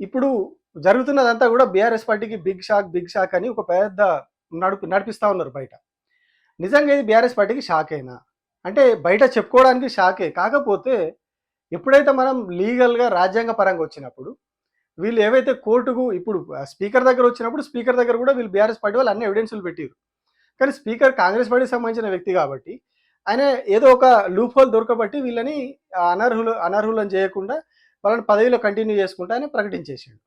ఇప్పుడు జరుగుతున్నదంతా కూడా బీఆర్ఎస్ పార్టీకి బిగ్ షాక్ బిగ్ షాక్ అని ఒక పెద్ద నడుపు నడిపిస్తూ ఉన్నారు బయట. నిజంగా ఇది బీఆర్ఎస్ పార్టీకి షాక్ అయినా అంటే బయట చెప్పుకోవడానికి షాకే కాకపోతే ఎప్పుడైతే మనం లీగల్గా రాజ్యాంగ పరంగా వచ్చినప్పుడు వీళ్ళు ఏవైతే కోర్టుకు ఇప్పుడు స్పీకర్ దగ్గర వచ్చినప్పుడు స్పీకర్ దగ్గర కూడా వీళ్ళు బీఆర్ఎస్ పార్టీ వాళ్ళు అన్ని ఎవిడెన్స్లు పెట్టారు కానీ స్పీకర్ కాంగ్రెస్ పార్టీకి సంబంధించిన వ్యక్తి కాబట్టి ఆయన ఏదో ఒక లూప్ హోల్ దొరకబట్టి వీళ్ళని అనర్హులు అనర్హులను చేయకుండా వాళ్ళని పదవిలో కంటిన్యూ చేసుకుంటా అని ప్రకటించేసాడు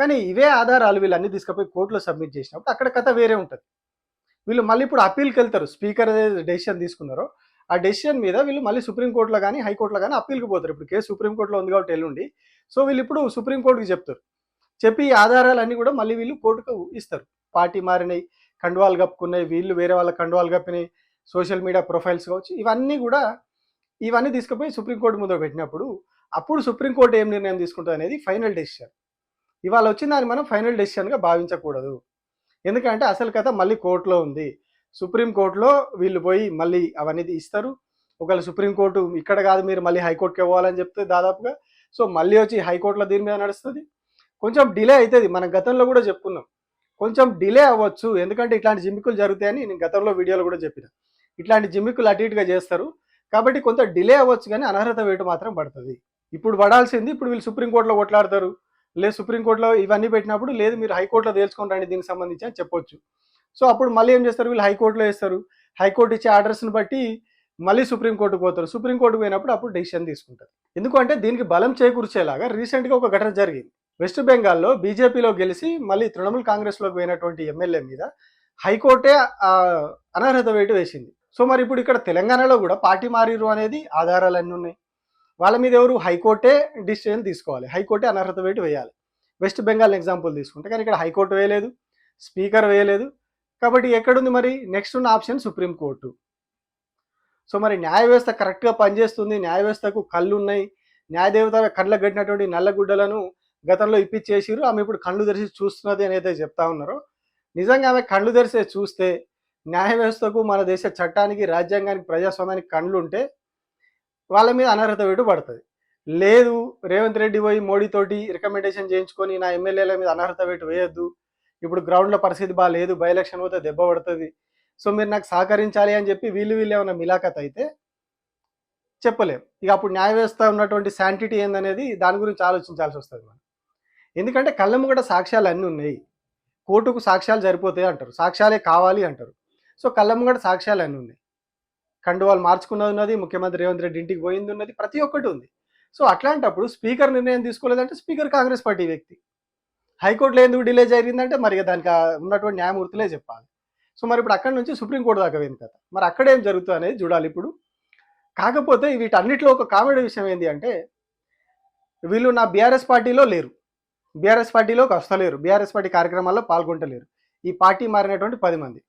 కానీ ఇవే ఆధారాలు వీళ్ళు అన్ని తీసుకుపోయి కోర్టులో సబ్మిట్ చేసినప్పుడు అక్కడ కథ వేరే ఉంటుంది. వీళ్ళు మళ్ళీ ఇప్పుడు అప్పీల్కి వెళ్తారు. స్పీకర్ డెసిషన్ తీసుకున్నారో ఆ డెసిషన్ మీద వీళ్ళు మళ్ళీ సుప్రీంకోర్టులో కానీ హైకోర్టులో కానీ అప్పీల్కి పోతారు. ఇప్పుడు కేసు సుప్రీంకోర్టులో ఉంది కాబట్టి ఎల్లుండి. సో వీళ్ళు ఇప్పుడు సుప్రీంకోర్టుకి చెప్తారు. చెప్పి ఈ ఆధారాలన్నీ కూడా మళ్ళీ వీళ్ళు కోర్టుకు ఇస్తారు. పార్టీ మారినాయి కండువాలు కప్పుకున్నాయి వీళ్ళు వేరే వాళ్ళ కండువాలు కప్పినాయి. సోషల్ మీడియా ప్రొఫైల్స్ కావచ్చు ఇవన్నీ కూడా ఇవన్నీ తీసుకుపోయి సుప్రీంకోర్టు ముందు పెట్టినప్పుడు అప్పుడు సుప్రీంకోర్టు ఏం నిర్ణయం తీసుకుంటుంది అనేది ఫైనల్ డెసిషన్. ఇవాళ వచ్చిన దాన్ని మనం ఫైనల్ డెసిషన్గా భావించకూడదు. ఎందుకంటే అసలు కథ మళ్ళీ కోర్టులో ఉంది. సుప్రీంకోర్టులో వీళ్ళు పోయి మళ్ళీ అవన్నీ ఇస్తారు ఒకవేళ సుప్రీంకోర్టు ఇక్కడ కాదు మీరు మళ్ళీ హైకోర్టుకి ఇవ్వాలని చెప్తే దాదాపుగా. సో మళ్ళీ వచ్చి హైకోర్టులో దీని మీద నడుస్తుంది. కొంచెం డిలే అవుతుంది మనం గతంలో కూడా చెప్పుకున్నాం. కొంచెం డిలే అవ్వచ్చు. ఎందుకంటే ఇట్లాంటి జిమ్మికులు జరుగుతాయని నేను గతంలో వీడియోలో కూడా చెప్పిన. ఇట్లాంటి జిమ్మికులు అటు ఇటుగా చేస్తారు. కాబట్టి కొంత డిలే అవ్వచ్చు కానీ అనర్హత వేటు మాత్రం పడుతుంది. ఇప్పుడు పడాల్సింది ఇప్పుడు వీళ్ళు సుప్రీంకోర్టులో కొట్లాడతారు. లేదు సుప్రీంకోర్టులో ఇవన్నీ పెట్టినప్పుడు లేదు మీరు హైకోర్టులో తేల్చుకొని రండి దీనికి సంబంధించి అని చెప్పొచ్చు. సో అప్పుడు మళ్ళీ ఏం చేస్తారు వీళ్ళు హైకోర్టులో వేస్తారు. హైకోర్టు ఇచ్చే ఆర్డర్స్ని బట్టి మళ్ళీ సుప్రీంకోర్టుకు పోతారు. సుప్రీంకోర్టుకు పోయినప్పుడు అప్పుడు డెసిషన్ తీసుకుంటారు. ఎందుకంటే దీనికి బలం చేకూర్చేలాగా రీసెంట్గా ఒక ఘటన జరిగింది. వెస్ట్ బెంగాల్లో బీజేపీలో గెలిచి మళ్ళీ తృణమూల్ కాంగ్రెస్లోకి పోయినటువంటి ఎమ్మెల్యే మీద హైకోర్టే అనర్హత వేటు వేసింది. సో మరి ఇప్పుడు ఇక్కడ తెలంగాణలో కూడా పార్టీ మారిరు అనేది ఆధారాలు అన్నీ ఉన్నాయి. వాళ్ళ మీద ఎవరు హైకోర్టే డిసిషన్ తీసుకోవాలి. హైకోర్టే అనర్హత వేటు వేయాలి. వెస్ట్ బెంగాల్ ఎగ్జాంపుల్ తీసుకుంటే కానీ ఇక్కడ హైకోర్టు వేయలేదు స్పీకర్ వేయలేదు. కాబట్టి ఎక్కడుంది మరి? నెక్స్ట్ ఉన్న ఆప్షన్ సుప్రీంకోర్టు సో మరి న్యాయ వ్యవస్థ కరెక్ట్గా పనిచేస్తుంది న్యాయ వ్యవస్థకు కళ్ళు ఉన్నాయి న్యాయదేవత కళ్ళకు కట్టినటువంటి నల్లగుడ్డలను గతంలో ఇప్పించేసిరు ఆమె ఇప్పుడు కళ్ళు తెరిచి చూస్తున్నది అని అయితే చెప్తా ఉన్నారో. నిజంగా ఆమె కళ్ళు తెరిసే చూస్తే న్యాయ వ్యవస్థకు మన దేశ చట్టానికి రాజ్యాంగానికి ప్రజాస్వామ్యానికి కళ్ళు ఉంటే వాళ్ళ మీద అనర్హత వేటు పడుతుంది. లేదు రేవంత్ రెడ్డి పోయి మోడీతోటి రికమెండేషన్ చేయించుకొని నా ఎమ్మెల్యేల మీద అనర్హత వేటు వేయొద్దు. ఇప్పుడు గ్రౌండ్లో పరిస్థితి బాగాలేదు బై ఎలక్షన్ పోతే దెబ్బ పడుతుంది. సో మీరు నాకు సహకరించాలి అని చెప్పి వీళ్ళు వీళ్ళు ఏమైనా మిలాఖత్ అయితే చెప్పలేం. ఇక అప్పుడు న్యాయ వ్యవస్థ ఉన్నటువంటి శాంటిటీ ఏందనేది దాని గురించి ఆలోచించాల్సి వస్తుంది మనం. ఎందుకంటే కళ్ళ ముంగట సాక్ష్యాలు అన్నీ ఉన్నాయి. కోర్టుకు సాక్ష్యాలు సరిపోతాయి అంటారు. సాక్ష్యాలే కావాలి అంటారు. సో కళ్ళ ముంగడ సాక్ష్యాలు అన్నీ ఉన్నాయి. కండువాలు మార్చుకున్నది ఉన్నది ముఖ్యమంత్రి రేవంత్ రెడ్డి ఇంటికి పోయింది ఉన్నది ప్రతి ఒక్కటి ఉంది. సో అట్లాంటప్పుడు స్పీకర్ నిర్ణయం తీసుకోలేదంటే స్పీకర్ కాంగ్రెస్ పార్టీ వ్యక్తి. హైకోర్టులో ఎందుకు డిలే జరిగిందంటే మరి దానికి ఉన్నటువంటి న్యాయమూర్తులే చెప్పాలి. సో మరి ఇప్పుడు అక్కడి నుంచి సుప్రీంకోర్టు దాకా పోయింది కదా. మరి అక్కడ ఏం జరుగుతుంది అనేది చూడాలి ఇప్పుడు. కాకపోతే వీటన్నిటిలో ఒక కామెడీ విషయం ఏంటి అంటే వీళ్ళు నా బీఆర్ఎస్ పార్టీలో లేరు. బీఆర్ఎస్ పార్టీలోకి వస్తలేరు. బీఆర్ఎస్ పార్టీ కార్యక్రమాల్లో పాల్గొంటలేరు. ఈ పార్టీ మారినటువంటి పది మంది.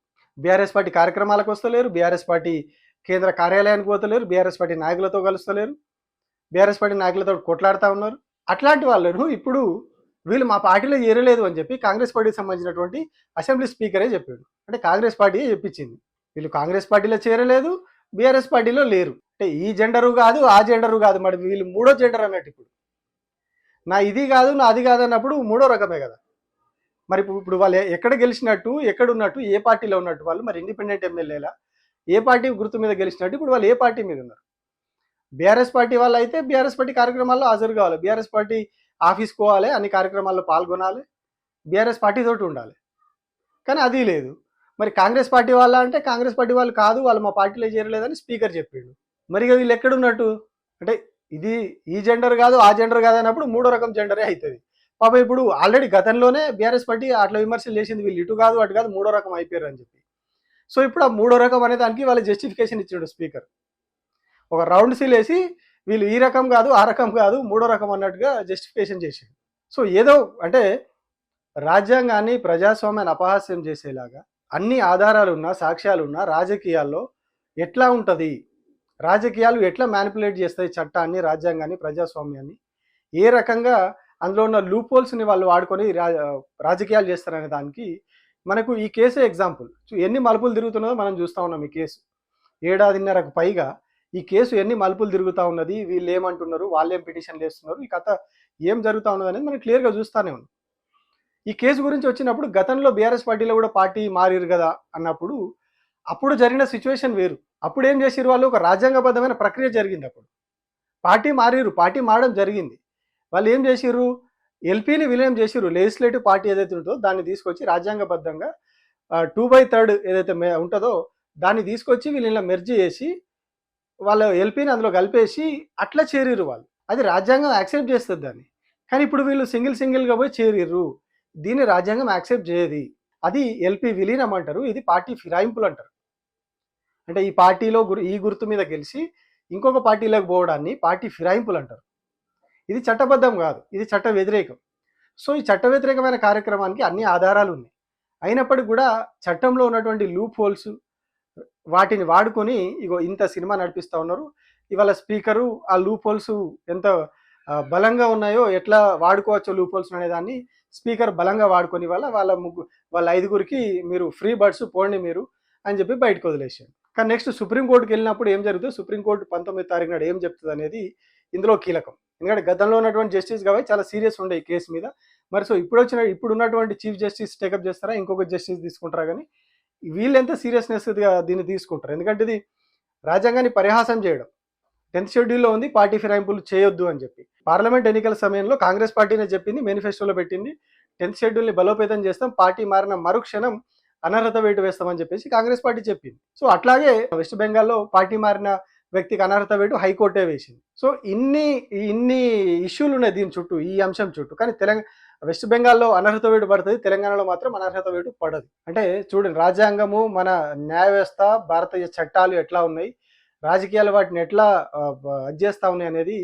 బీఆర్ఎస్ పార్టీ కార్యక్రమాలకు వస్తలేరు బీఆర్ఎస్ పార్టీ కేంద్ర కార్యాలయానికి పోతలేరు బీఆర్ఎస్ పార్టీ నాయకులతో కలుస్తలేరు బీఆర్ఎస్ పార్టీ నాయకులతో కొట్లాడుతూ ఉన్నారు. అట్లాంటి వాళ్ళను ఇప్పుడు వీళ్ళు మా పార్టీలో చేరలేదు అని చెప్పి కాంగ్రెస్ పార్టీకి సంబంధించినటువంటి అసెంబ్లీ స్పీకరే చెప్పాడు. అంటే కాంగ్రెస్ పార్టీయే చెప్పించింది. వీళ్ళు కాంగ్రెస్ పార్టీలో చేరలేదు బీఆర్ఎస్ పార్టీలో లేరు. అంటే ఈ జెండరు కాదు ఆ జెండరు కాదు మరి వీళ్ళు మూడో జెండర్ అన్నట్టు ఇప్పుడు. నా ఇది కాదు నా అది కాదు అన్నప్పుడు మూడో రకమే కదా. మరి ఇప్పుడు ఇప్పుడు వాళ్ళు ఎక్కడ గెలిచినట్టు ఎక్కడ ఉన్నట్టు ఏ పార్టీలో ఉన్నట్టు వాళ్ళు మరి ఇండిపెండెంట్ ఎమ్మెల్యేలా ఏ పార్టీ గుర్తు మీద గెలిచినట్టు ఇప్పుడు వాళ్ళు ఏ పార్టీ మీద ఉన్నారు? బీఆర్ఎస్ పార్టీ వాళ్ళు అయితే బీఆర్ఎస్ పార్టీ కార్యక్రమాల్లో హాజరు కావాలి. బీఆర్ఎస్ పార్టీ ఆఫీస్ పోవాలి అన్ని కార్యక్రమాల్లో పాల్గొనాలి బీఆర్ఎస్ పార్టీ తోటి ఉండాలి. కానీ అది లేదు. మరి కాంగ్రెస్ పార్టీ వాళ్ళ అంటే కాంగ్రెస్ పార్టీ వాళ్ళు కాదు వాళ్ళు మా పార్టీలో చేరలేదని స్పీకర్ చెప్పిండు. మరి వీళ్ళు ఎక్కడున్నట్టు? అంటే ఇది ఈ జెండర్ కాదు ఆ జెండర్ కాదు అన్నప్పుడు మూడో రకం జెండరే అవుతుంది. పాప ఇప్పుడు ఆల్రెడీ గతంలోనే బీఆర్ఎస్ పార్టీ అట్లా విమర్శలు చేసింది వీళ్ళు ఇటు కాదు అటు కాదు మూడో రకం అయిపోయారు అని చెప్పి. సో ఇప్పుడు ఆ మూడో రకం అనే దానికి వాళ్ళు జస్టిఫికేషన్ ఇచ్చాడు స్పీకర్ ఒక రౌండ్ సీల్ వేసి వీళ్ళు ఈ రకం కాదు ఆ రకం కాదు మూడో రకం అన్నట్టుగా జస్టిఫికేషన్ చేసిండు. సో ఏదో అంటే రాజ్యాంగాన్ని ప్రజాస్వామ్యాన్ని అపహాస్యం చేసేలాగా అన్ని ఆధారాలు ఉన్నా సాక్ష్యాలు ఉన్నా రాజకీయాల్లో ఎట్లా ఉంటుంది? రాజకీయాలు ఎట్లా మ్యానిపులేట్ చేస్తాయి చట్టాన్ని రాజ్యాంగాన్ని ప్రజాస్వామ్యాన్ని? ఏ రకంగా అందులో ఉన్న లూపోల్స్ని వాళ్ళు వాడుకొని రాజకీయాలు చేస్తారనే దానికి మనకు ఈ కేసే ఎగ్జాంపుల్ ఎన్ని మలుపులు తిరుగుతున్నదో మనం చూస్తూ ఉన్నాం ఈ కేసు ఏడాదిన్నరకు పైగా ఈ కేసు ఎన్ని మలుపులు తిరుగుతూ ఉన్నది వీళ్ళు ఏమంటున్నారు వాళ్ళు ఏం పిటిషన్లు వేస్తున్నారు ఈ కథ ఏం జరుగుతూ ఉన్నది అనేది మనం క్లియర్గా చూస్తూనే ఉన్నాం. ఈ కేసు గురించి వచ్చినప్పుడు గతంలో బీఆర్ఎస్ పార్టీలో కూడా పార్టీ మారిరు కదా అన్నప్పుడు అప్పుడు జరిగిన సిచ్యువేషన్ వేరు. అప్పుడు ఏం చేసిరు వాళ్ళు? ఒక రాజ్యాంగబద్ధమైన ప్రక్రియ జరిగింది అప్పుడు. పార్టీ మారిరు పార్టీ మారడం జరిగింది. వాళ్ళు ఏం చేసిర్రు? ఎల్పీని విలీనం చేసిర్రు. లెజిస్లేటివ్ పార్టీ ఏదైతే ఉంటుందో దాన్ని తీసుకొచ్చి రాజ్యాంగబద్ధంగా టూ బై థర్డ్ ఏదైతే ఉంటుందో దాన్ని తీసుకొచ్చి వీళ్ళు ఇలా మెర్జ్ చేసి వాళ్ళ ఎల్పీని అందులో కలిపేసి అట్లా చేరిర్రు వాళ్ళు. అది రాజ్యాంగం యాక్సెప్ట్ చేస్తుంది దాన్ని. కానీ ఇప్పుడు వీళ్ళు సింగిల్ సింగిల్గా పోయి చేరిర్రు. దీన్ని రాజ్యాంగం యాక్సెప్ట్ చేయది. అది ఎల్పీ విలీనం అంటారు. ఇది పార్టీ ఫిరాయింపులు అంటారు. అంటే ఈ పార్టీలో గురు ఈ గుర్తు మీద గెలిచి ఇంకొక పార్టీలోకి పోవడాన్ని పార్టీ ఫిరాయింపులు అంటారు. ఇది చట్టబద్ధం కాదు. ఇది చట్ట వ్యతిరేకం. సో ఈ చట్ట వ్యతిరేకమైన కార్యక్రమానికి అన్ని ఆధారాలు ఉన్నాయి. అయినప్పటికీ కూడా చట్టంలో ఉన్నటువంటి లూప్ హోల్స్ వాటిని వాడుకొని ఇగో ఇంత సినిమా నడిపిస్తూ ఉన్నారు. ఇవాళ స్పీకరు ఆ లూప్ హోల్స్ ఎంత బలంగా ఉన్నాయో ఎట్లా వాడుకోవచ్చో లూప్ హోల్స్ అనే దాన్ని స్పీకర్ బలంగా వాడుకొని వాళ్ళ వాళ్ళ ముగ్గు వాళ్ళ ఐదుగురికి మీరు ఫ్రీ బర్డ్స్ పోండి మీరు అని చెప్పి బయటకు వదిలేసారు కానీ నెక్స్ట్ సుప్రీంకోర్టుకి వెళ్ళినప్పుడు ఏం జరుగుతుంది? సుప్రీంకోర్టు పంతొమ్మిది తారీఖు నాడు ఏం చెప్తుంది అనేది ఇందులో కీలకం. ఎందుకంటే గతంలో ఉన్నటువంటి జస్టిస్ కాబట్టి చాలా సీరియస్ ఉండే ఈ కేసు మీద. మరి సో ఇప్పుడు వచ్చిన ఇప్పుడు ఉన్నటువంటి చీఫ్ జస్టిస్ టేకప్ చేస్తారా? ఇంకొక జస్టిస్ తీసుకుంటారా కానీ వీళ్ళు ఎంత సీరియస్నెస్ దీన్ని తీసుకుంటారు? ఎందుకంటే ఇది రాజ్యాంగాన్ని పరిహాసం చేయడం. టెన్త్ షెడ్యూల్లో ఉంది పార్టీ ఫిరాయింపులు చేయొద్దు అని చెప్పి. పార్లమెంట్ ఎన్నికల సమయంలో కాంగ్రెస్ పార్టీనే చెప్పింది మేనిఫెస్టోలో పెట్టింది. టెన్త్ షెడ్యూల్ని బలోపేతం చేస్తాం పార్టీ మారిన మరుక్షణం అనర్హత వేటు వేస్తామని చెప్పేసి కాంగ్రెస్ పార్టీ చెప్పింది. సో అట్లాగే వెస్ట్ బెంగాల్లో పార్టీ మారిన వ్యక్తికి అనర్హత వేటు హైకోర్టే వేసింది. సో ఇన్ని ఇన్ని ఇష్యూలు ఉన్నాయి దీని చుట్టూ ఈ అంశం చుట్టూ. కానీ తెలంగాణ వెస్ట్ బెంగాల్లో అనర్హత వేటు పడుతుంది తెలంగాణలో మాత్రం అనర్హత వేటు పడదు. అంటే చూడండి రాజ్యాంగము మన న్యాయ వ్యవస్థ భారతీయ చట్టాలు ఎట్లా ఉన్నాయి రాజకీయాలు వాటిని ఎట్లా ఆ, చేస్తా ఉన్నాయి అనేది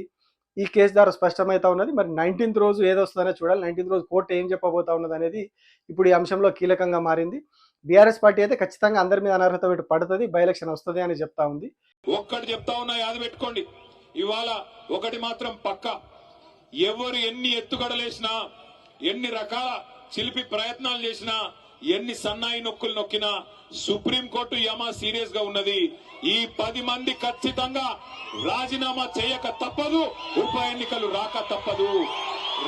ఈ కేసు ద్వారా స్పష్టమవుతా ఉన్నది. మరి నైన్టీన్త్ రోజు ఏదొస్తుందనే చూడాలి. నైన్టీన్త్ రోజు కోర్టు ఏం చెప్పబోతా ఉన్నది అనేది ఇప్పుడు ఈ అంశంలో కీలకంగా మారింది. బీఆర్ఎస్ పార్టీ అయితే ఖచ్చితంగా అందరి మీద అనర్హత వేటు పడుతుంది బై ఎలక్షన్ వస్తుంది అని చెప్తా ఉంది. ఒక్కటి చెప్తా ఉన్నా యాద పెట్టుకోండి. ఇవాళ ఒకటి మాత్రం పక్క. ఎవరు ఎన్ని ఎత్తుగడలేసినా ఎన్ని రకాల చిలిపి ప్రయత్నాలు చేసినా ఎన్ని సన్నాయి నొక్కులు నొక్కినా సుప్రీంకోర్టు యమా సీరియస్గా ఉన్నది. ఈ పది మంది ఖచ్చితంగా రాజీనామా చేయక తప్పదు ఉప ఎన్నికలు రాక తప్పదు.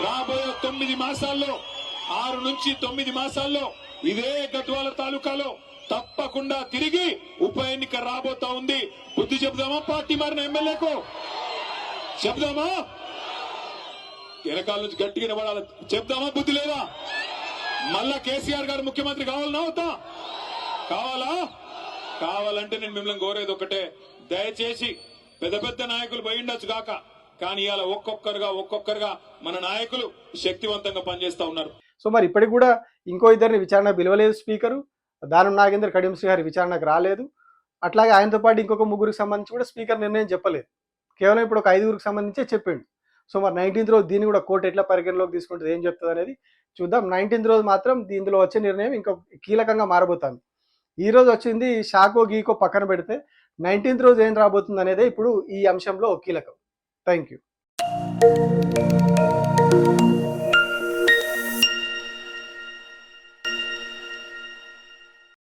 రాబోయే తొమ్మిది మాసాల్లో ఆరు నుంచి తొమ్మిది మాసాల్లో ఇదే గద్వాల తాలూకాలో తప్పకుండా తిరిగి ఉప ఎన్నిక రాబోతా ఉంది. బుద్ధి చెబుదామా? పార్టీ మారిన ఎమ్మెల్యేకు? చెప్దామా వెనకాల నుంచి గట్టిగా నిలబడాలి. చెప్దామా బుద్ధి లేదా? మళ్ళా కేసీఆర్ గారు ముఖ్యమంత్రి కావాలన్నా అవుతా? కావాలా? కావాలంటే నేను మిమ్మల్ని కోరేది ఒకటే దయచేసి పెద్ద పెద్ద నాయకులు పోయి ఉండొచ్చు కాక. కానీ ఇలా ఒక్కొక్కరుగా ఒక్కొక్కరుగా మన నాయకులు శక్తివంతంగా పనిచేస్తా ఉన్నారు. సో మరి ఇప్పటికి కూడా ఇంకో ఇద్దరిని విచారణ పిలవలేదు స్పీకరు. దానం నాగేందర్ కడియం శ్రీహరి విచారణకు రాలేదు. అట్లాగే ఆయనతో పాటు ఇంకొక ముగ్గురికి సంబంధించి కూడా స్పీకర్ నిర్ణయం చెప్పలేదు. కేవలం ఇప్పుడు ఒక ఐదుగురికి సంబంధించే చెప్పిండు. సో మరి నైన్టీన్త్ రోజు దీన్ని కూడా కోర్టు ఎట్లా పరిగణలోకి తీసుకుంటుంది ఏం చెప్తుంది అనేది చూద్దాం. నైన్టీన్త్ రోజు మాత్రం దీనిలో వచ్చే నిర్ణయం ఇంకా కీలకంగా మారబోతుంది. ఈ రోజు వచ్చింది షాకో గీకో పక్కన పెడితే నైన్టీన్త్ రోజు ఏం రాబోతుంది అనేది ఇప్పుడు ఈ అంశంలో కీలకం. Thank you